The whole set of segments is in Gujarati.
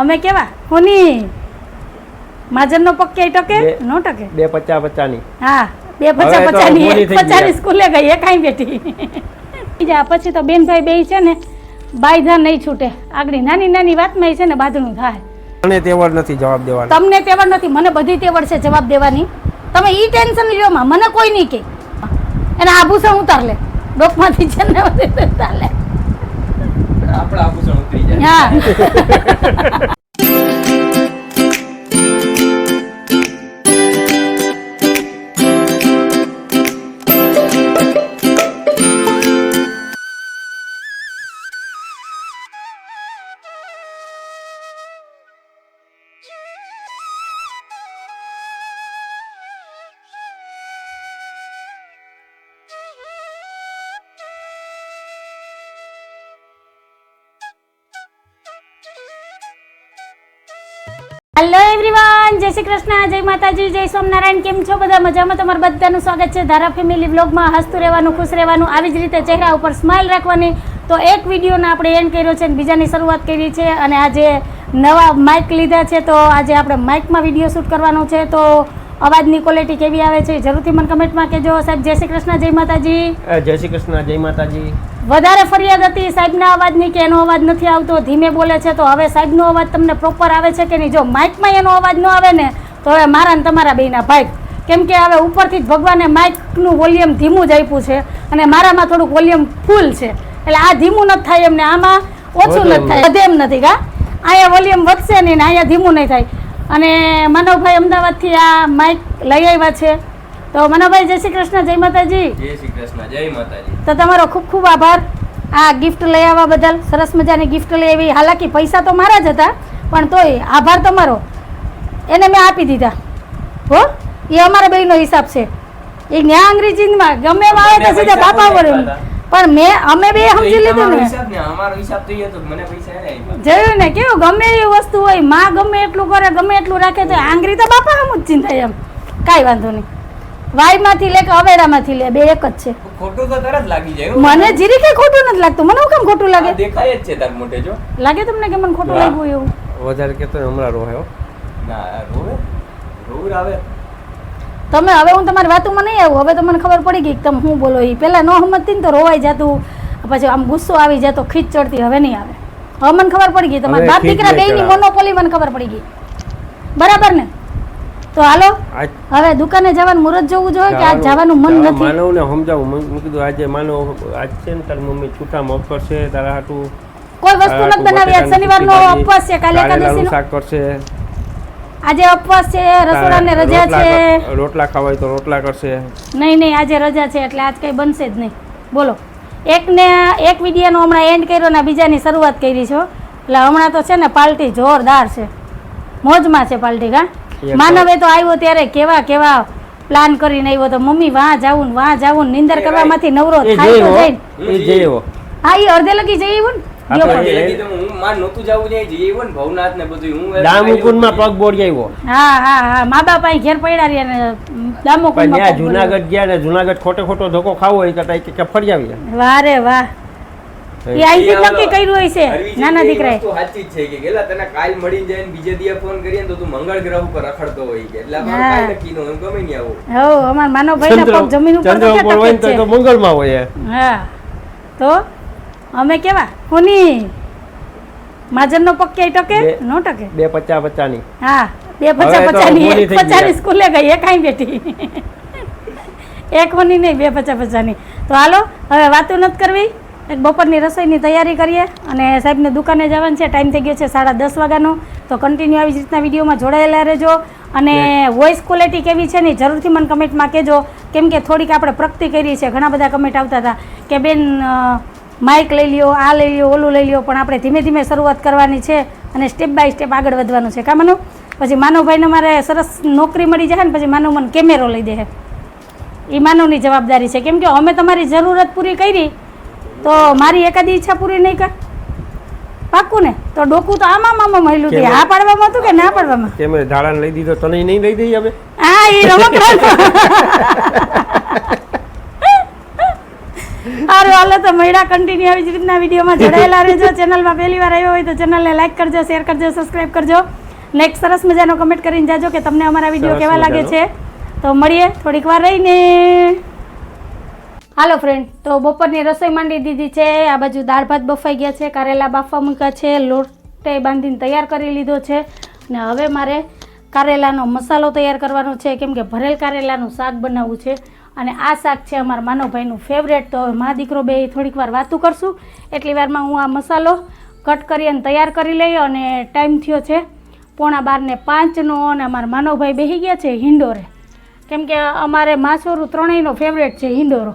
અમે કેવા? કોની? માજરનો પક્કે ટકે? નો ટકે? બે પચા પચાસની હા બે પચા પચાસની યાર. સ્કૂલે ગઈ એ કાંઈ બેઠી. બીજા પછી તો બેનભાઈ બે છે ને બાયધા નહીં છૂટે. આગળ નાની નાની વાતમાં છે ને બાજરું થાય. મને તેવડ નથી જવાબ દેવાનો. તમને તેવડ નથી મને બધી તેવડ છે જવાબ દેવાની. તમે ઈ ટેન્શન લ્યો માં મને કોઈ નહીં કે. એના આભૂષણ ઉતાર લે. ડોકમાંથી છે ને ઉતાર લે. આપણા આભૂષણ ઉતરી જાય. હા. શ્રી કૃષ્ણ, જય માતાજી, જય સોમનારાયણ કેમ છો? બધા મજામાં? તમારું બધાનું સ્વાગત છે ધારા ફેમિલી વ્લોગમાં. હસતું રહેવાનું, ખુશ રહેવાનું, આવી જ રીતે ચહેરા ઉપર સ્માઇલ રાખવાની. તો એક વિડીયોને આપણે એન્ડ કર્યો છે અને બીજાની શરૂઆત કરી છે અને આજે નવા માઇક લીધા છે. તો આજે આપણે માઇકમાં વીડિયો શૂટ કરવાનો છે. તો અવાજની ક્વોલિટી કેવી આવે છે જરૂરથી મને કમેન્ટમાં કહેજો. સાહેબ, જય શ્રી કૃષ્ણ, જય માતાજી. જય શ્રી કૃષ્ણ, જય માતાજી. વધારે ફરિયાદ હતી સાહેબના અવાજની કે એનો અવાજ નથી આવતો ધીમે બોલે છે તો હવે સાહેબનો અવાજ તમને પ્રોપર આવે છે કે નહીં? જો માઇકમાં એનો અવાજ ન આવે ને તો હવે મારા ને તમારા બેના ભાઈ કેમ કે હવે ઉપરથી જ ભગવાને માઇકનું વોલ્યુમ ધીમું જ આપ્યું છે અને મારામાં થોડુંક વોલ્યુમ ફૂલ છે. એટલે આ ધીમું નથી થાય એમને આમાં ઓછું નથી થાય વધે એમ નથી કા અહીંયા વોલ્યુમ વધશે નહીં ને અહીંયા ધીમું નહીં થાય. અને માનવભાઈ અમદાવાદથી આ માઇક લઈ આવ્યા છે. તો મનોભાઈ જય શ્રી કૃષ્ણ જય માતાજી. જય શ્રી કૃષ્ણ જય માતાજી. તો તમારો ખૂબ ખૂબ આભાર. આ ગિફ્ટ લઈ આવવા બદલ સરસ મજાની ગિફ્ટ લઈ આવી. હાલાકી પૈસા તો મારા જ હતા પણ તોય આભાર તમારો. એને મેં આપી દીધા. હો એ અમારા બેયનો હિસાબ છે. એ ન્યા અંગ્રેજીમાં ગમે એમ આવે તો સીધા બાપા પર પણ મેં અમે બે સમજી લીધું ને. અમારો હિસાબ તો એ હતો મને પૈસા જોયું ને કેવું ગમે એવી વસ્તુ હોયમાં ગમે એટલું કરે ગમે એટલું રાખે તો આંગરી તો બાપા હમ જ ચિંતા એમ. કાંઈ વાંધો નહીં. વાયમાંથી લે કે અવેડામાંથી લે? બે એક જ છે. ખોટું તો તરત લાગી જાય મને જીરી કે ખોટું નથી લાગતું? મને કેમ ખોટું લાગે? દેખાય જ છે તાર મોઢે જો. લાગે તમને કે મને ખોટું લાગ્યું એવું? વધારે હોય હમણાં રોહે ના રોવે. રોર આવે તમે હવે હું તમારી વાતોમાં નહીં આવું. હવે તો મને ખબર પડી ગઈ કે તમે શું બોલો એ પહેલાં ન સમજતી ને તો રોવાઈ જતું. પછી આમ ગુસ્સો આવી જતો ખીચ ચડતી હવે નહીં આવે. હવે મને ખબર પડી ગઈ. તમારા બાપ દીકરા બેયની મોનોપોલી મને ખબર પડી ગઈ. બરાબર ને? તો હાલો હવે દુકાને જવાનું મુહૂર્ત જોવું જોઈએ કે આજ જવાનું મન નથી? માનવને સમજાવું. મેં કીધું આજે માનવ આજ છે ને તારી મમ્મી છૂટા મોપ કરશે તારા હાટું કોઈ વસ્તુ નથી બનાવી. આજ શનિવારનો ઉપવાસ છે કાલે એકાદશીનો. શાક કરશે. આજે ઉપવાસ છે રસોડાને રજા છે. રોટલા ખાવાય તો રોટલા કરશે. નહીં નહીં આજે રજા છે એટલે આજ કંઈ બનશે જ નહીં. બોલો. એકને એક વિડીયોનો હમણાં એન્ડ કર્યો ને બીજાની શરૂઆત કરી છો એટલે હમણાં તો છે ને પાર્ટી જોરદાર છે. મોજમાં છે પાર્ટી કા? એક માનવે તો આવ્યો ત્યારે કેવા કેવા પ્લાન કરીને આવ્યો તો મમ્મી વાં જાવું ને વાં જાવું ને નિંદર કરવામાંથી નવરો થાય તો જઈ જાય એ જઈ એવો. હા એ અડધે લગી જઈ આવ્યો ને? જુનાગઢ ગયા ને જુનાગઢ ખોટે ખોટો ધોકો ખાવો હોય કે ફરી આવી વારે વાહ. એ જ નક્કી કર્યું હોય છે? નાના દીકરાએ. તો સાચી છે કે ગેલા તને કાલ મળી જાય ને બીજે દિયા ફોન કરીએ તો તું મંગળ ગ્રહ ઉપર રખડતો હોય કે એટલે અમારું કાલ નક્કી નો ગમે નહીં આવો. હો અમાર માનવ ભાઈ ના પગ જમીન ઉપર ચંદ્ર ઉપર હોય તો તો મંગળમાં હોય હા. તો અમે કેવા? કોની? માજરનો પગ ક્યાંય ટકે? નો ટકે? બે પચા પચા ની હા બે પચા પચા ની પચાસની યાર. સ્કૂલે ગઈ એ કાઈ બેઠી. એક હોની નહીં બે પચા પચા ની તો હાલો હવે વાતો નથી કરવી? બપોરની રસોઈની તૈયારી કરીએ અને સાહેબને દુકાને જવાનું છે. ટાઈમ થઈ ગયો છે સાડા દસ વાગ્યાનો. તો કન્ટિન્યુ આવી જ રીતના વિડીયોમાં જોડાયેલા રહેજો. અને વોઇસ ક્વોલિટી કેવી છે ને જરૂરથી મને કમેન્ટમાં કહેજો. કેમ કે થોડીક આપણે પ્રગતિ કરી છે. ઘણા બધા કમેન્ટ આવતા હતા કે બેન માઇક લઈ લ્યો આ લઈ લ્યો ઓલું લઈ લ્યો. પણ આપણે ધીમે ધીમે શરૂઆત કરવાની છે અને સ્ટેપ બાય સ્ટેપ આગળ વધવાનું છે. કામનું પછી માનવભાઈને મારે સરસ નોકરી મળી જાય ને પછી માનવ મને કેમેરો લઈ દે. એ માનવની જવાબદારી છે. કેમ કે અમે તમારી જરૂરત પૂરી કરી તો મારી એકાદી ઈચ્છા પૂરી નહીં કર. પાકું ને? તો ડોકું તો આમાં મામા મહેલું હતું હા પાડવામાં હતું કે ના પાડવામાં? કેમ ધાડા લઈ દીધો? તને નહીં લઈ દઈએ હવે? હા એ રમકડા સારું હાલો તો મહિડા કન્ટિન્યુ આવી જ રીતના વિડીયોમાં જોડાયેલા રહેજો. ચેનલમાં પહેલી વાર આવ્યો હોય તો ચેનલને લાઈક કરજો શેર કરજો સબસ્ક્રાઈબ કરજો. નેક્સ્ટ સરસ મજાનો કમેન્ટ કરીને જાજો કે તમને અમારા વીડિયો કેવા લાગે છે. તો મળીએ થોડીક વાર રહીને. હાલો ફ્રેન્ડ તો બપોરની રસોઈ માંડી દીધી છે. આ બાજુ દાળ ભાત બફાઈ ગયા છે, કારેલા બાફવા મૂક્યા છે, લોટે બાંધીને તૈયાર કરી લીધો છે. અને હવે મારે કારેલાનો મસાલો તૈયાર કરવાનો છે, કેમ કે ભરેલ કારેલાનું શાક બનાવવું છે. અને આ શાક છે અમારા માનવભાઈનું ફેવરેટ તો હવે મા દીકરો બે થોડીક વાર વાતું કરશું. એટલી વારમાં હું આ મસાલો કટ કરી અને તૈયાર કરી લઈ અને ટાઈમ થયો છે પોણા બારને પાંચનો અને અમારા માનવભાઈ બેસી ગયા છે હિંડોરે. કેમ કે અમારે માસોરું ત્રણેયનો ફેવરેટ છે હિંડોરો.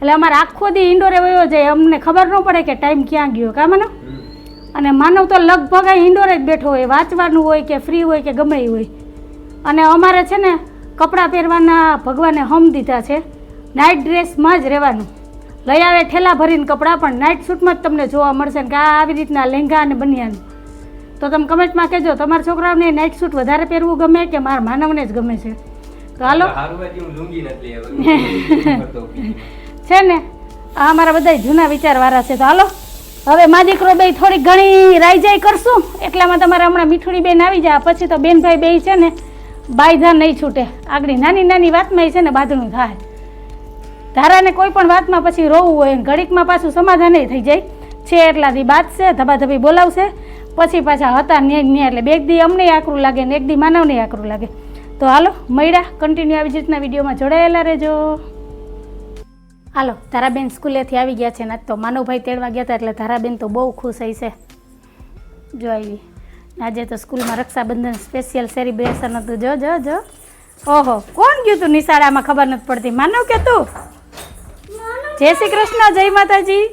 એટલે અમારે આખો દી ઇન્ડોરે વયો જાય. અમને ખબર ન પડે કે ટાઈમ ક્યાં ગયો કા મને? અને માનવ તો લગભગ અહીં ઇન્ડોરે જ બેઠો હોય વાંચવાનું હોય કે ફ્રી હોય કે ગમે હોય. અને અમારે છે ને કપડાં પહેરવાના ભગવાને હમ દીધા છે. નાઇટ ડ્રેસમાં જ રહેવાનું. લઈ આવે ઠેલા ભરીને કપડાં પણ નાઇટ સૂટમાં જ તમને જોવા મળશે ને કે આ આવી રીતના લેંગા અને બનિયાન. તો તમે કમેન્ટમાં કહેજો તમારા છોકરાઓને નાઇટ સૂટ વધારે પહેરવું ગમે કે મારા માનવને જ ગમે છે? તો હાલો. છે ને, આ અમારા બધા જૂના વિચારવાળા છે. તો હાલો, હવે મા દીકરો બે થોડીક ઘણી રાઈજાઈ કરશું. એટલામાં તમારે હમણાં મીઠુડી બેન આવી જાય, પછી તો બેનભાઈ બે છે ને, બાયધા નહીં છૂટે. આગળ નાની નાની વાતમાં એ છે ને બાંધણું થાય. ધારાને કોઈ પણ વાતમાં પછી રોવું હોય ઘડીકમાં પાછું સમાધાન થઈ જાય. છે એટલાથી બાંધશે ધબાધબી બોલાવશે. પછી પાછા હતા ને એટલે બે દી અમને આકરું લાગે ને એક દી માનવને આકરું લાગે. તો હાલો, મળ્યા. કન્ટિન્યુ આવી જ રીતના વિડીયોમાં જોડાયેલા રહેજો. હાલો તારાબેન સ્કૂલેથી આવી ગયા છે ને તો માનવભાઈ તેડવા ગયા હતા એટલે તારાબેન તો બહુ ખુશ થઈ છે. જો આવી. આજે તો સ્કૂલમાં રક્ષાબંધન સ્પેશિયલ સેલિબ્રેશન હતું. જો જો જો. ઓહો કોણ ગયું તું નિશાળામાં ખબર નથી પડતી. માનવ કે તું. જય શ્રી કૃષ્ણ જય માતાજી.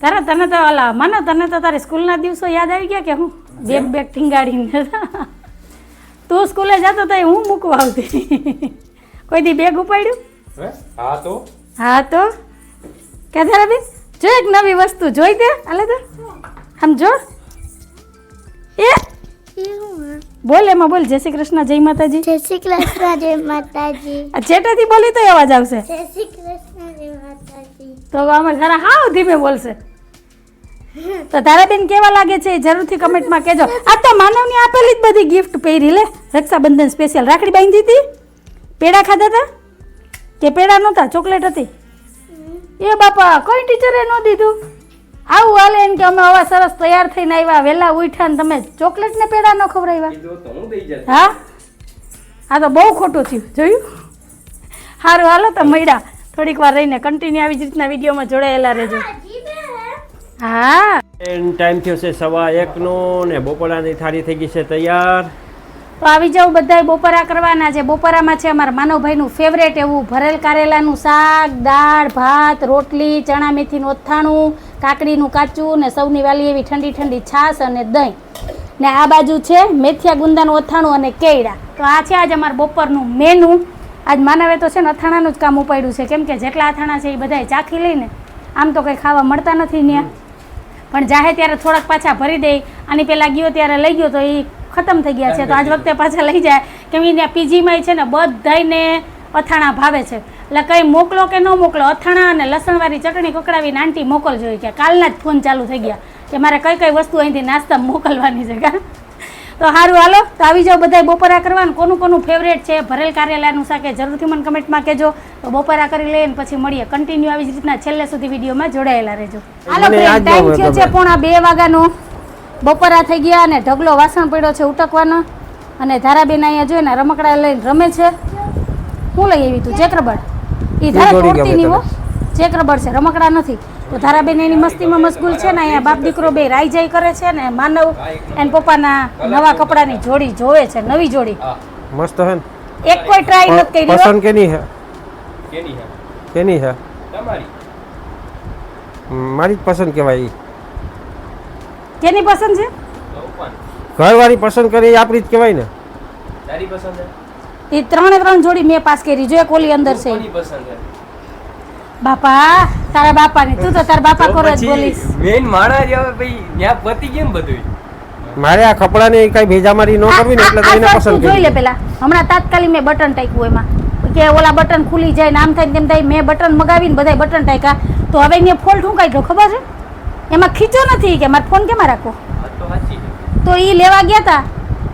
તારા તને તો ઓલા માનો તને તો તારી સ્કૂલના દિવસો યાદ આવી ગયા કે હું બેગ બેગ ટીંગાડીને તું સ્કૂલે જતો તો હું મૂકવા આવતી. કોઈ દી બેગ ઉપાડ્યું? હે? હા તો? હા તો? કે તારા બેન જો એક નવી વસ્તુ જોઈ દે હાલે તો. આમ જો. એ! બોલ એમાં બોલ જય શ્રી કૃષ્ણ જય માતાજી. જય શ્રી કૃષ્ણ જય માતાજી. આ ચેટાથી બોલી તો અવાજ આવશે. જય શ્રી કૃષ્ણ જય માતાજી. તો અમાર ઘરે હાવ ધીમે બોલશે. તો તારા બેન કેવા લાગે છે એ જરૂરથી કમેન્ટમાં કહેજો. આ તો માનવની આપેલી જ બધી ગિફ્ટ પહેરી લે. રક્ષાબંધન સ્પેશિયલ રાખડી બાંધી હતી. પેડા ખાધા હતા? કે પેડા નહોતા ચોકલેટ હતી. એ બાપા કોઈ ટીચરે ન દીધું? આવું હાલે એમ કે અમે આવા સરસ તૈયાર થઈને આવ્યા વહેલા ઉઠ્યા ને તમે ચોકલેટ ને પેડા ન ખવડાવ્યા? કીધું તો હું? આ તો બહુ ખોટું થયું. જોયું? સારું હાલો તો મળ્યા. થોડીક વાર રહીને કન્ટિન્યુ આવી જ રીતના વિડીયોમાં જોડાયેલા રહેજો. હા ટાઈમ થયો છે સવા એકનો ને બપોરાની થાળી થઈ ગઈ છે તૈયાર. તો આવી જાવ બધાય બપોરા કરવાના છે. બપોરામાં છે અમારા માનવભાઈનું ફેવરેટ એવું ભરેલ કારેલાનું શાક દાળ ભાત રોટલી ચણા મેથીનું અથાણું કાકડીનું કાચું ને સૌની વાલી એવી ઠંડી ઠંડી છાશ અને દહીં. ને આ બાજુ છે મેથિયા ગુંદાનું અથાણું અને કેળા. તો આ છે આજ અમારું બપોરનું મેનુ આજ માનવે તો છે ને અથાણાનું જ કામ ઉપાડ્યું છે. કેમ કે જેટલા અથાણા છે એ બધાય ચાખી લઈને આમ તો કંઈ ખાવા મળતા નથી ત્યાં પણ જાહે ત્યારે થોડાક પાછા ભરી દે. આની પહેલાં ગયો ત્યારે લઈ ગયો તો એ ખતમ થઈ ગયા છે. તો આજ વખતે પાછા લઈ જાય. કેમ કે પીજીમાં છે ને બધાને અથાણા ભાવે છે. એટલે કંઈ મોકલો કે ન મોકલો અથાણા અને લસણવાળી ચટણી કકડાવીને આંટી મોકલજો કે કાલના જ ફોન ચાલુ થઈ ગયા કે મારે કઈ કઈ વસ્તુ અહીંથી નાસ્તા મોકલવાની છે. કા? તો સારું હાલો. તો આવી જાઓ બધા બપોરા કરવાનું. કોનું કોનું ફેવરેટ છે? ભરેલ કારેલાનું શાક જરૂરથી મને કમેન્ટમાં કહેજો. તો બપોરા કરી લઈને પછી મળીએ. કન્ટિન્યુ આવી જ રીતના છેલ્લે સુધી વિડીયોમાં જોડાયેલા રહેજો. હાલો ટાઈમ થયો છે. પોણા બે વાગ્યાનો. બપોરા થઈ ગયા અને ઢગલો વાસણ પડ્યો છે ઉટકવાનો. અને ધારાબેન અહીંયા જોઈને રમકડા લઈને રમે છે. હું લઈ આવી તું? ચેક એ ધારા તોડતી નહીં હો. ચેક છે રમકડા નથી. તો ધારાબેન એની મસ્તીમાં મશગુલ છે ને અહીંયા બાપ દીકરો બે રાઈ જાય કરે છે ને માનવ એન પપ્પાના નવા કપડાની જોડી જોવે છે નવી જોડી. મસ્ત હે એક કોઈ ટ્રાય નથી કરી. પસંદ કેની હે? કેની હે? કેની હે? તમારી. મારી પસંદ કહેવાય કેની પસંદ છે? ઘરવાળી પસંદ કરી આપણી જ કહેવાય ને. તારી પસંદ છે? એ ત્રણે ત્રણ જોડી મેં પાસ કરી. જો એક ઓલી અંદર છે. બાપા પસંદ હે બાપા તારા બાપાની. તું તો તારા બાપા કરો જ બોલીશ. મેન માણા જ હવે ભાઈ ત્યાં પતી કેમ બધું મારે આ કપડાને કઈ ભેજામારી ન કરવી ને એટલે તને પસંદ તું જોઈ લે પેલા. હમણાં તાત્કાલિક મેં બટન ટાક્યું એમાં. કે ઓલા બટન ખુલી જાય ને આમ થાય ને તેમ થાય. મેં બટન મગાવીને બધાય બટન ટાઈકા તો હવે મેં ફોલ્ટ શું કાઢ્યો ખબર છે? એમાં ખીચો નથી કે મારે ફોન કેમાં રાખો તો એ લેવા ગયા હતા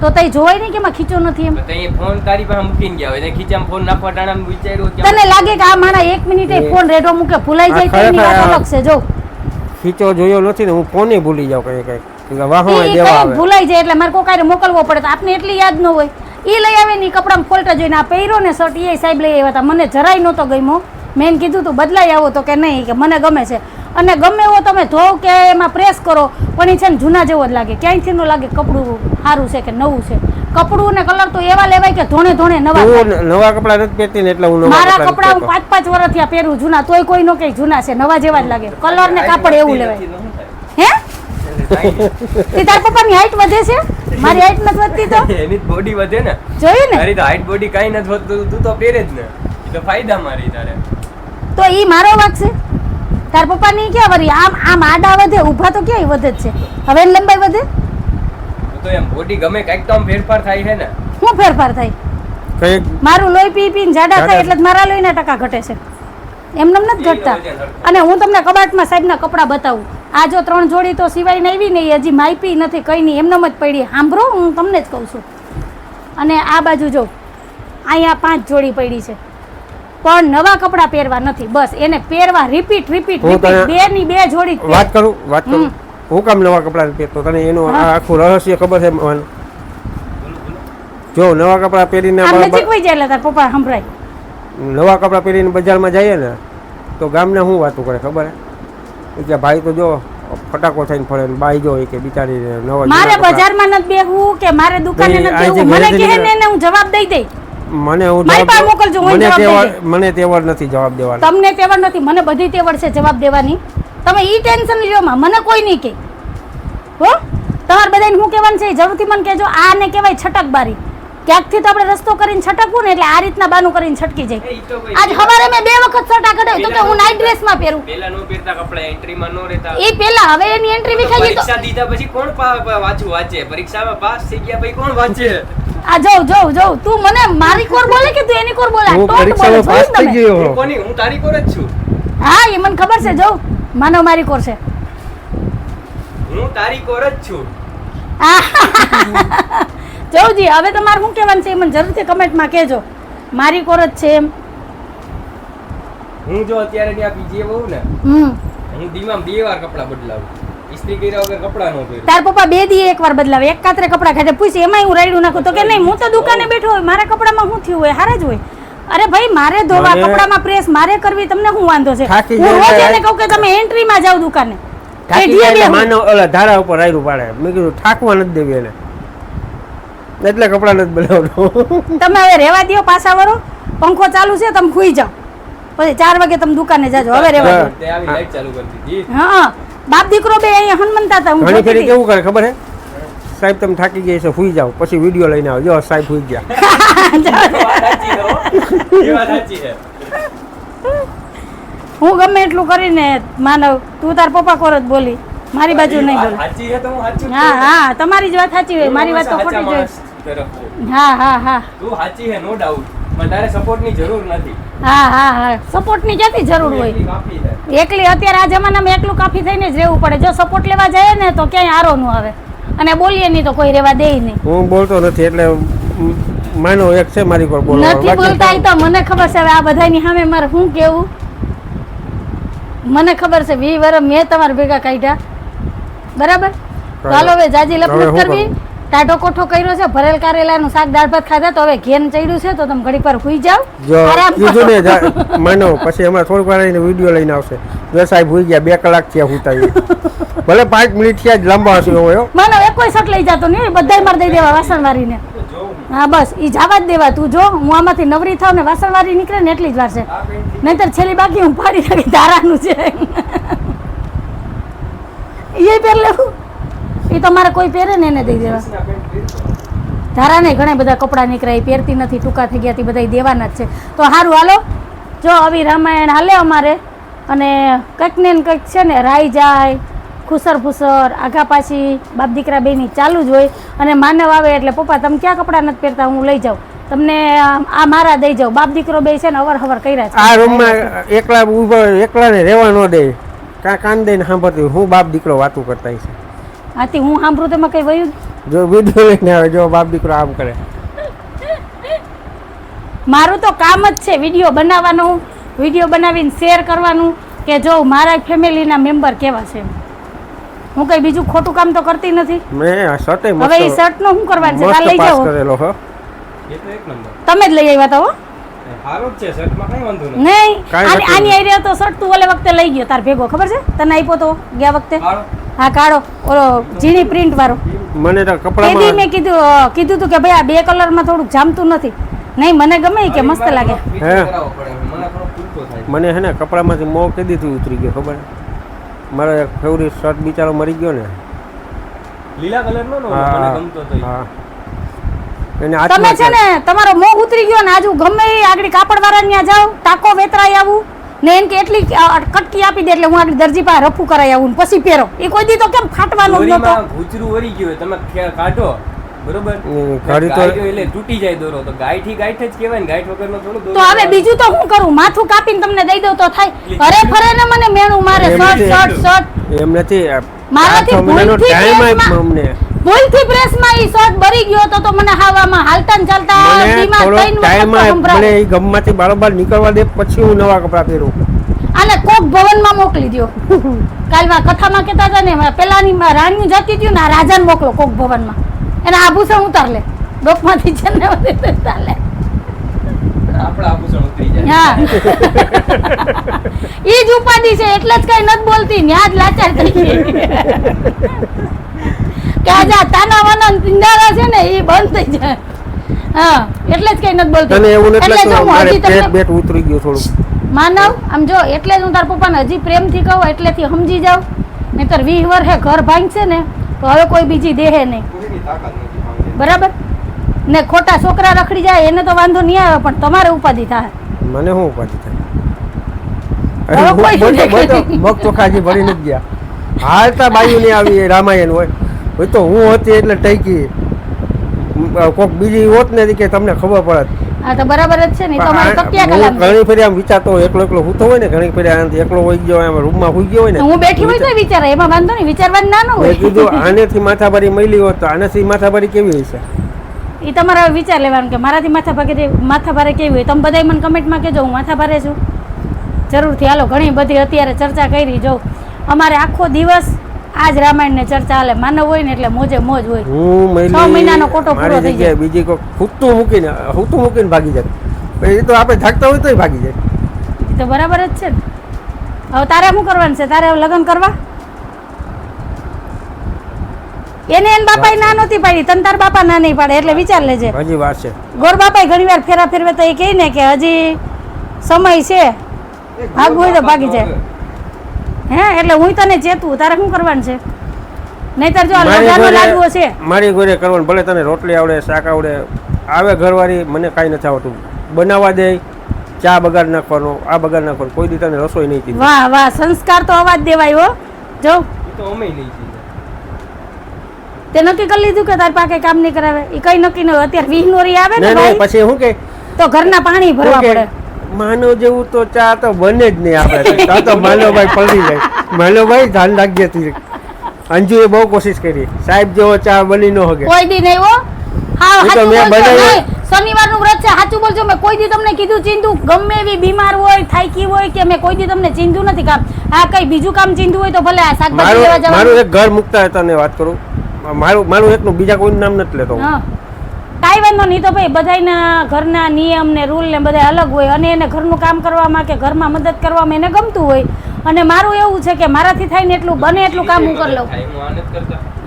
તો તઈ જોવાય નહીં કે એમાં ખીચો નથી એમ. તઈ ફોન તારી પાસે મૂકીને ગયા હોય. ને ખીચામાં ફોન નાખવા ટાણા વિચાર્યું કે તને લાગે કે આ માણા એક મિનિટે ફોન રેડો મૂકે ભૂલાઈ જાય તો એની વાત અલગ છે જો. ખીચો જોયો નથી ને હું ફોને ભૂલી જાઉં કઈ કઈ. વાહો ઈ દેવા આવે. ભૂલાઈ જાય એટલે મારે કોકારે મોકલવો પડે તો આપને એટલી યાદ ન હોય. એ લઈ આવે ને કપડામાં ફોલ્ટ જોઈને આ પહેરો ને શર્ટ એ સાહેબ લઈ આવ્યા હતા મને જરાય નહોતો ગમ્યો. મેં કીધું તું બદલાઈ આવો તો કે નહીં કે મને ગમે છે. અને ગમે એવો તમે ધોવ કે એમાં પ્રેસ કરો પણ એ છે ને જૂના જેવો જ લાગે. ક્યાંયથી ન લાગે કપડું સારું છે કે નવું છે? કપડું ને કલર તો એવા લેવાય કે ધોણે ધોણે નવા નવા કપડા નથી પહેરતી ને એટલે હું મારા કપડા હું પાંચ પાંચ વર્ષથી પહેરું જૂના તોય કોઈ નો કઈ જૂના છે નવા જેવા જ લાગે. કલર ને કાપડ એવું લેવાય. હે? તે તાર પપ્પાની હાઈટ વધે છે? મારી હાઈટ નથી વધતી તો? એની બોડી વધે ને. જોયું ને? તારી તો હાઈટ બોડી કાંઈ નથી વધતું તું તો પહેરે જ ને. એ તો ફાયદા મારી તારે. તો ઈ મારો વાક છે? તાર પપ્પાની ક્યાં વરી? આમ આમ આડા વધે ઊભા તો ક્યાંય વધે જ છે? હવે એની લંબાઈ વધે? તો એમ બોડી ગમે કાંઈક તો આમ ફેરફાર થાય છે ને. શું ફેરફાર થાય? કઈ? મારું લોહી પી પીને જાડા થાય એટલે જ મારા લોહીના ટકા ઘટે છે. એમને નથી ઘટતા. અને હું તમને કબાટમાં સાહેબના કપડાં બતાવું. આ જો ત્રણ જોડી તો સિવાય આવી ને એ હજી માયપી નથી કઈ નહીં એમનેમ જ પડી. સાંભળો હું તમને જ કહું છું. અને આ બાજુ જો અહીંયા પાંચ જોડી પડી છે. પણ નવા કપડાં પહેરવા નથી. બસ એને પહેરવા રિપીટ રિપીટ બે ની બે જોડી વાત કરું વાત કરું. હું કામ નવા કપડા પહેરતો? તને એનું. આખું રહસ્ય ખબર છે? જો નવા કપડા પહેરીને નજીક વહી જાય તાર પપ્પા સંભળાય. નવા કપડા પહેરીને બજારમાં જઈએ ને તો ગામને શું વાતો કરે ખબર કે ભાઈ તો જો ફટાકો થઈને ફરે બાઈ જો કે બિચારી નવા મારે બજારમાં નથી બેહવું કે મારે દુકાને નથી મને કહે ને હું જવાબ દઈ દઈ. મને હું મારી જવાબ પાસે મોકલજો, હું મને તેવડ મને તેવડ નથી જવાબ દેવાનો. તમને તેવડ નથી મને બધી તેવડ છે જવાબ દેવાની. તમે ઈ ટેન્શન લ્યો માં મને કોઈ નહીં કે. હો? તમારે બધાને હું કહેવાનું છે જરૂરથી મને કહેજો આને કહેવાય છટકબારી ક્યાંકથી તો આપણે રસ્તો કરીને છટકવું ને એટલે આ રીતના બાનું કરીને છટકી જાય. આજ હવારે મેં બે વખત છટા કઢાય તો કે હું નાઈટ ડ્રેસમાં પહેરું. પેલા નો પહેરતા કપડા એન્ટ્રીમાં નો રહેતા. એ પેલા હવે એની એન્ટ્રી વિખાઈ ગઈ તો પરીક્ષા દીધા પછી કોણ વાંચું વાંચે. પરીક્ષામાં પાસ થઈ ગયા પછી કોણ વાંચે? આ જોઉં જોઉં જોઉં તું મને મારી કોર બોલે કે તું એની કોર બોલે? હું પરીક્ષામાં પાસ થઈ ગયો હું. કોની? હું તારી કોર જ છું. હા એ મને ખબર છે. જોઉં માનો મારી કોર છે. હું તારી કોર જ છું. જોઉજી હવે તમારે શું કહેવાનું છે એ મને જરૂરથી કમેન્ટમાં કહેજો. મારી કોર જ છે એમ. હું જો અત્યારે ત્યાં પીજીએ હોઉં ને હું દીમાં બે વાર કપડાં બદલાવું. ઇસ્ત્રી કર્યા વગર કપડા નો પહેરું. તાર પપ્પા બે દી એકવાર બદલાવે. એક કાતરે કપડાં ખાતે પૂછી એમાં હું રાયડું નાખું. તો કે નહીં હું તો દુકાને બેઠો હોય મારા કપડામાં શું થયું હોય? હારા જ હોય. અરે ભાઈ મારે ધોવા કપડામાં પ્રેસ મારે કરવી તમને શું વાંધો છે? હું રોજ એને કહું કે તમે એન્ટ્રીમાં જાવ દુકાને. ઓલા ધારા ઉપર રાયરું પાડે. મેં કીધું ઠાકવા નથી દેવી એને. એટલે કપડા નથી બનાવતો તમે હવે રહેવા દ્યો પાછા વરો. પંખો ચાલુ છે તમે ખુઈ જાઓ. પછી ચાર વાગે તમે દુકાને જાજો. હવે રહેવા દો આવી લાઈટ ચાલુ કરી દીધી હા. બાપ દીકરો બે અહીંયા હનુમંતા હતા હું ઘણી ફેરી કેવું કરે ખબર હે? સાહેબ તમે થાકી ગયા છે સુઈ જાઓ પછી વીડિયો લઈને આવો જો સાહેબ સુઈ ગયા. હો. એ વાત સાચી છે. હું ગમે એટલું કરીને માનવ તું તાર પપ્પા કોર જ બોલી. મારી બાજુ નહીં બોલ. હું હા હા તમારી જ વાત સાચી હોય મારી વાત તો ખોટી જ હોય. હા હા હા. તું સાચી હે નો ડાઉટ પણ તારે સપોર્ટની જરૂર નથી. હા હા હા. સપોર્ટની ક્યાંથી જરૂર હોય. એકલી અત્યારે આ જમાનામાં એકલું કાફી થઈને જ રહેવું પડે. જો સપોર્ટ લેવા જાય ને તો ક્યાંય આરો નું આવે. અને બોલીએ નહીં તો કોઈ રહેવા દે નહીં. હું બોલતો નથી એટલે માનો એક છે મારી પર બોલવા નથી બોલતા તો મને ખબર છે હવે આ બધાની સામે મારે શું કેવું? મને ખબર છે વી વર મેં તમારા ભેગા કાઢ્યા. બરાબર? ચાલો હાલો હવે જાજી લપલપ કરવું? ટાઢો કોઠો કર્યો છે ભરેલ કારેલાનું શાક દાળ ભાત ખાધા તો હવે ઘેન ચડ્યું છે તો તમે ઘડીક વાર હુઈ જાઓ. જો કીધું ને માનો પછી હમણાં થોડીક વાર વીડિયો લઈને આવશે. જો સાહેબ હોઈ ગયા બે કલાક થયા એ. ભલે પાંચ મિનિટ થયા જ લાંબા હશે હોય માનો એક કોઈ શક લઈ જતો નહીં બધા માર દઈ દેવા વાસણ વારીને તો હા બસ ઈ જવા જ દેવા તું જો હું આમાંથી નવરી થાવ ને વાસણ વારી નીકળે ને એટલી જ વાર છે. નહીતર છેલ્લી બાકી હું પાડી નાખી ધારાનું છે. એ પહેર લેવું. એ તો મારે કોઈ પહેરે ને એને દઈ દેવા? ધારા નહીં ઘણા બધા કપડાં નીકળ્યા, એ પહેરતી નથી, ટૂંકા થઈ ગયા બધા દેવાના જ છે. તો સારું હાલો. જો આવી રામાયણ હાલે અમારે, અને કંઈક ને કંઈક છે ને, રાઈ જાય, ખુસર ફુસર, આઘા પાછી બાપ દીકરા બેની ચાલુ જ હોય, અને માનવ આવે એટલે, પપ્પા, તમે ક્યાં કપડાં નથી પહેરતા? હું લઈ જાઉં. તમને આ મારા દઈ જાઉં. બાપ દીકરો બે છે ને, અવર હવર કર્યા છે. આ રૂમમાં એકલા ઊભો એકલાને રહેવા ન દે. કાન દઈને સાંભળતી હું બાપ દીકરો વાતું કરતા છે. આથી હું સાંભળું તેમાં કઈ વયું? જો વીડિયો લઈને આવે જો બાપ દીકરો આમ કરે. મારું તો કામ જ છે વીડિયો બનાવવાનું વીડિયો બનાવીને શેર કરવાનું કે જો મારા ફેમિલીના મેમ્બર કેવા છે હું કઈ બીજું ખોટું કામ તો કરતી નથી. મેં આ હવે એ શર્ટનું શું કરવાનું છે? લઈ જાઓ. કરેલો હો. એ તો એક નંબર. તમે જ લઈ આવ્યા હતા હો. સારો જ છે શર્ટમાં કઈ વાંધો નથી. નહીં આની. આઈ રહ્યો તો શર્ટ તું ઓલે વખતે લઈ ગયો તાર ભેગો ખબર છે? તને આપ્યો તો ગયા વખતે? હા કાળો ઓલો ઝીણી પ્રિન્ટ વાળો. મને તો તેથી મેં કીધું કીધું તું કે ભાઈ આ બે કલરમાં થોડુંક જામતું નથી. નહીં મને ગમે કે મસ્ત લાગે. મને થોડો પૂરતો થાય. મને હે ને કપડામાંથી મોં કઈ દીધું ઉતરી ગયો ખબર? મારો એક ફેવરિટ શર્ટ બિચારો મરી ગયો ને. લીલા કલરનો નો મને ગમતો હતો હા. એને તમે છે ને તમારો મોહ ઉતરી ગયો ને આજુ ગમે એ આગળ કાપડ વાળા ત્યાં જાઓ ટાકો વેતરાઈ આવું ને એમ કે એટલી કટકી આપી દે એટલે હું આગળ દરજી પાસે રફુ કરાઈ આવું ને પછી પહેરો. એ કોઈ દી તો કેમ ફાટવાનો જ નતો ગુજરું વરી ગયું તમે કાઢો બરોબર? તો- એટલે તૂટી જાય દોરો તો ગાંઠી ગાંઠ જ કહેવાય ને ગાંઠ વગરનો થોડું તો હવે બીજું તો હું કરું? માથું કાપીને તમને દઈ દઉં તો થાય. અરે ફરે ને મને મેણું મારે શર્ટ. શર્ટ શર્ટ એમ નથી. મારાથી ભૂલથી ટાઈમ અમને. ભૂલથી પ્રેસમાં ઈ શોટ ભરી ગયો તો તો મને હાવામાં હાલતા ને ચાલતા ટાઈમ તો મને ઈ ગમમાંથી બારોબાર નીકળવા દે પછી હું નવા કપડાં પહેરું. આને કોક ભવનમાં મોકલી દ્યો. કાલમાં કથામાં કહેતા હતા ને પેલાની રાણી રાણીઓ જતી હતી ને આ રાજાને મોકલો કોક ભવનમાં. એને આભૂષણ ઉતાર લે ડોકમાંથી છે ને ઉતાર લે ઈ જ ઉપાધિ છે એટલે જ કઈ નથી બોલતી. ન્યા જ લાચાર થઈ ગઈ. કે આજે આ તાના વાના ને પિંડારા છે ને એ બંધ થઈ જાય. હા એટલે જ કઈ નથી બોલતી. તને એવું એટલે જો હું મારે હજી પેટ તમને બેટ ઉતરી ગયું થોડું માનવ આમ જો એટલે જ હું તાર પપ્પાને હજી પ્રેમથી કહું એટલેથી સમજી જાવ નહીતર વીહ વર્ષે ઘર ભાંગશે ને તો હવે કોઈ બીજી દેહે નહીં. બરાબર? ને ખોટા છોકરા રખડી જાય એને તો વાંધો નહીં આવે પણ તમારે ઉપાધિ થાય. મને શું ઉપાધિ થાય? મગ ચોખાજી ભરી નથી ગયા. હાલતા બાયુ નહીં આવી રામાયણ હોય. હોય તો હું હતી એટલે ટૈકી. કોક બીજી હોત ને કે તમને ખબર પડત આ તો બરાબર જ છે ને ઈ તો અમારે આ- કપિયા હું કલાક ઘણી ફેરી આમ વિચારતો હોય એકલો એકલો હું હોય ને ઘણી ફેરી આનાથી એકલો હોઈ ગયો એમ રૂમમાં હોઈ ગયો હોય ને. હું બેઠી હોય તો વિચારે એમાં વાંધો નહીં વિચારવાનું ના ન હોય. કીધું આનેથી માથાભારી મળી હોત તો આનાથી માથાભારી કેવી હશે? એ તમારા વિચાર લેવાનું કે મારાથી માથા ભાગે માથા ભારે કેવી હોય? તમે બધાય મને કમેન્ટમાં કહેજો હું માથા ભારે છું. જરૂરથી હાલો ઘણી બધી અત્યારે ચર્ચા કરી જો. અમારે આખો દિવસ આ રામાયણ રામાયણને ચર્ચા હાલે. માનવ હોય ને એટલે મોજે મોજ હોય. હું છ મહિનાનો કોટો પૂરો થઈ જાય. બીજી કોઈ ખૂટતું મૂકીને ખૂટતું મૂકીને ભાગી જાય. એ તો આપણે થાકતા હોય તોય ભાગી જાય. એ તો બરાબર જ છે ને. હવે તારે શું કરવાનું છે? તારે હવે લગ્ન કરવા? એને એન બાપાએ ના નહોતી પાડી. તન તાર બાપા ના નહીં પાડે એટલે વિચાર લેજે. હજી વાર છે. ગોર બાપાએ ઘણી વાર ફેરા ફેરવે તો એ કહે ને કે હજી સમય છે. ભાગવું હોય તો ભાગી જાય. હે એટલે હું તને ચેતું તારે શું કરવાનું છે? નહીતર જો લોઢાનો લાડવો છે. મારી ઘરે કરવાનું ભલે તને રોટલી આવડે શાક આવડે આવે ઘરવાળી મને કાંઈ નથી આવડતું. બનાવવા દે ચા બગાડ નાખવાનો આ બગાડ નાખવાનો કોઈ દી તને રસોઈ નહીં કીધી. વાહ વાહ સંસ્કાર તો અવાજ દેવાય હો. જો. તો અમે નહીં તે નક્કી કરી લીધું કે તાર પાકે કામ નહીં કરાવે? એ કઈ નક્કી ન અત્યારે વિહનોરી આવે ને ભાઈ. પછી શું કે તો ઘરના પાણી ભરવા પડે. માનવ જેવું તો ચા તો બને જ નહીં આપણે ચા તો માનવભાઈ પલટી જાય. માનવભાઈ ધ્યાન રાખજે તી અંજુએ બહુ કોશિશ કરી. સાહેબ જેવો ચા બની ન હગે કોઈ દી નહીં હો. બોલજો બનાવી- નહીં. વ્રત છે. સાચું બોલજો મેં કોઈ દી તમને કીધું ચીંધું. ગમે એવી બીમાર હોય થાકી હોય કે મેં કોઈ દી તમને ચીંધું નથી કામ. આ કઈ બીજું કામ ચીંધું હોય તો ભલે આ શાકભાજી લેવા મારું મારું એક ઘર મુકતા હતા ને વાત કરું. મારું મારું એકનું બીજા કોઈ નામ નથી લેતો હું. કાંઈ વાંધો નહીં. તો ભાઈ બધાના ઘરના નિયમ ને રૂલ ને બધા અલગ હોય. અને એને ઘરનું કામ કરવામાં કે ઘરમાં મદદ કરવામાં એને ગમતું હોય. અને મારું એવું છે કે મારાથી થાય ને એટલું બને એટલું કામ હું કરી લઉં.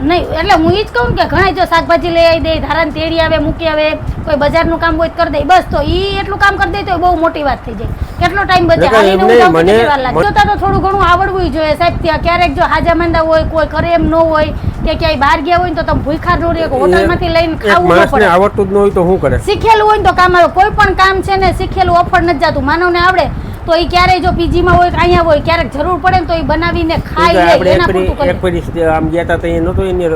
નહીં એટલે હું એ જ કહું કે ઘણા જો શાકભાજી લઈ આવી દે ધારાને તેડી આવે મૂકી આવે કોઈ બજારનું કામ હોય કરી દે. બસ તો એ એટલું કામ કરી દે તો બહુ મોટી વાત થઈ જાય. કેટલો ટાઈમ બચે? હાલીને હું જાઉં જોતા તો થોડું ઘણું આવડવું જોઈએ સાહેબ ત્યાં ક્યારેક જો હાજા માંદા હોય કોઈ કરે એમ ન હોય કે ક્યાંય બહાર ગયા હોય ને તો તમે ભૂખા ન રહો હોટલમાંથી લઈને ખાવું ન પડે. આવડતું જ ન હોય તો શું કરે? શીખેલું હોય ને તો કામ આવે. કોઈ પણ કામ છે ને શીખેલું ઓફર નથી જતું. માનવને આવડે. તો એ ક્યારેય જો પીજીમાં હોય કે અહીંયા હોય ક્યારેક જરૂર પડે ને તો એ બનાવીને ખાઈ લે એના પૂરતું એક કરે આમ ગયા હતા તો એ નહોતું એની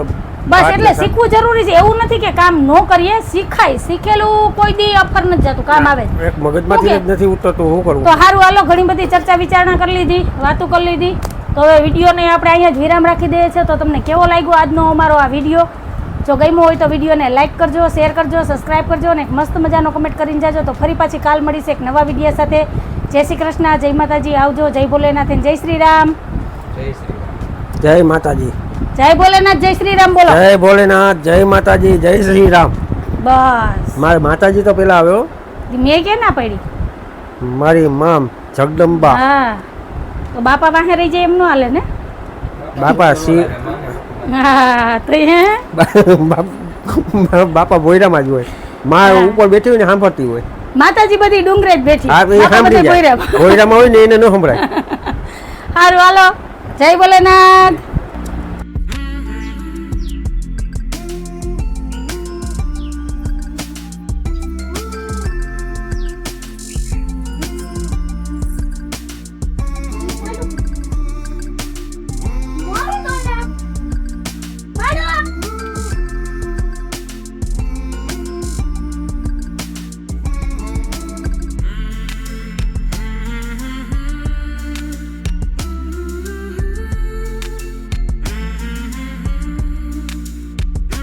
બસ એટલે શીખવું જરૂરી છે. એવું નથી કે કામ ન કરીએ શીખાય. શીખેલું કોઈ દી અફર નથી જતું. કામ આવે. એક મગજમાંથી નથી ઉતરતું શું કરવું તો સારું હાલો ઘણી બધી ચર્ચા વિચારણા કરી લીધી વાતો કરી લીધી. તો હવે વિડીયોને આપણે અહીંયા જ વિરામ રાખી દઈએ છીએ. તો તમને કેવો લાગ્યો આજનો અમારો આ વીડિયો? જો ગમ્યો હોય તો વિડીયોને લાઇક કરજો શેર કરજો સબસ્ક્રાઇબ કરજો અને એક મસ્ત મજાનો કમેન્ટ કરીને જાજો. તો ફરી પાછી કાલ મળીશ એક નવા વીડિયો સાથે. જય શ્રી કૃષ્ણ જય માતાજી આવજો. જય ભોલેનાથ જય શ્રી રામ. જય શ્રી જય માતાજી. જય ભોલેનાથ જય શ્રી રામ બોલો. જય ભોલેનાથ જય માતાજી જય શ્રી રામ. બસ. મારે માતાજી તો પેલા આવ્યો. મેં કે ના પડી? મારી મામ જગદંબા. હા. તો બાપા પાસે રહી જાય એમ નો હાલે ને? બાપા સી હા તો હે? બાપ- બાપા ભોયરામાં જ હોય. માં ઉપર બેઠી હોય ને સાંભળતી હોય. માતાજી બધી ડુંગરે જ બેઠી. હા એ સાંભળી બધે ભોયરામાં હોય ને એને ન સંભળાય. હારું હાલો. જય ભોલેનાથ.